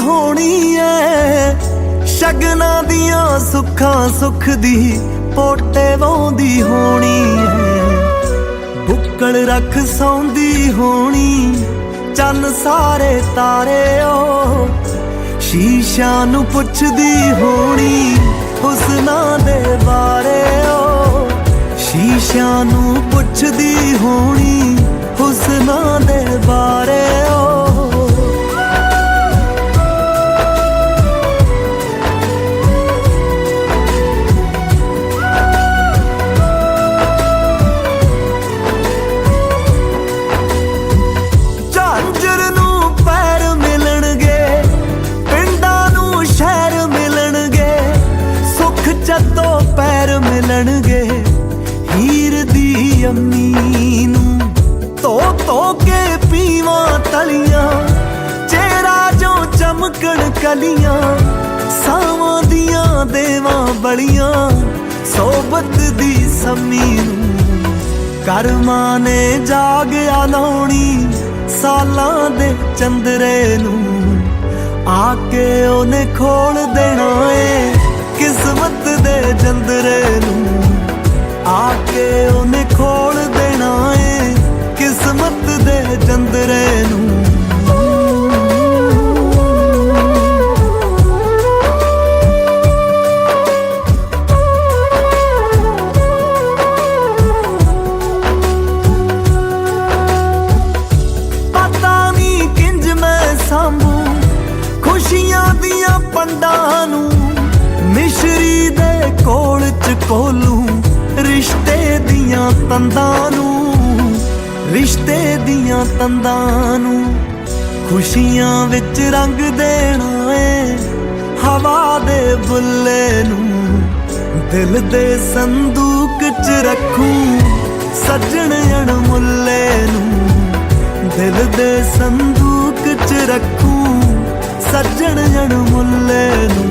ਹੋਣੀ ਐ। ਸ਼ਗਨਾਂ ਦੀਆਂ ਸੁੱਖਾਂ ਸੁੱਖ ਦੀ ਪੋਟੇ ਵਾਉਂਦੀ ਹੋਣੀ ਐ। ਬੁੱਕਲ ਰੱਖ ਸੌਂਦੀ ਹੋਣੀ, ਚੰਨ ਸਾਰੇ ਤਾਰੇ ਓ। ਸ਼ੀਸ਼ਾ ਨੂੰ ਪੁੱਛਦੀ ਹੋਣੀ ਮਿਲਣਗੇ ਹੀਰ ਦੀ ਅੰਮੀ ਨੂੰ। ਧੋ ਧੋ ਕੇ ਪੀਵਾਂ ਤਲੀਆਂ, ਚਿਹਰਾ ਜੋ ਚਮਕਣ ਕਲੀਆਂ, ਸਾਵਾਂ ਦੀਆਂ ਦੇਵਾਂ ਬਲੀਆਂ, ਸੋਬਤ ਦੀ ਸੰਮੀ ਨੂੰ। ਕਰਮਾਂ ਨੇ ਜਾਗਿਆ ਲਾਉਣੀ ਸਾਲਾਂ ਦੇ ਚੰਦਰੇ ਨੂੰ। ਆ ਕੇ ਉਹਨੇ ਖੋਲ ਦੇਣਾ ਏ। ਖੁਸ਼ੀਆਂ ਦੀਆਂ ਪੰਡਾਂ ਨੂੰ ਮਿਸ਼ਰੀ ਦੇ ਕੋਲ ਚ ਕੋਲੂ, ਰਿਸ਼ਤੇ ਦੀਆਂ ਤੰਦਾਂ ਨੂੰ, ਰਿਸ਼ਤੇ ਦੀਆਂ ਤੰਦਾਂ ਨੂੰ ਖੁਸ਼ੀਆਂ ਵਿੱਚ ਰੰਗ ਦੇਣਾ ਏ, ਹਵਾ ਦੇ ਬੁੱਲੇ ਨੂੰ ਦਿਲ ਦੇ ਸੰਦੂਕ ਚ ਰੱਖੂ, ਸੱਜਣ ਅਣਮੁੱਲੇ ਨੂੰ ਦਿਲ ਦੇ ਸੰਦੂਕ ਚ ਰੱਖੂ। ਸੱਜਣ ਅਣਮੁੱਲੇ ਨੂੰ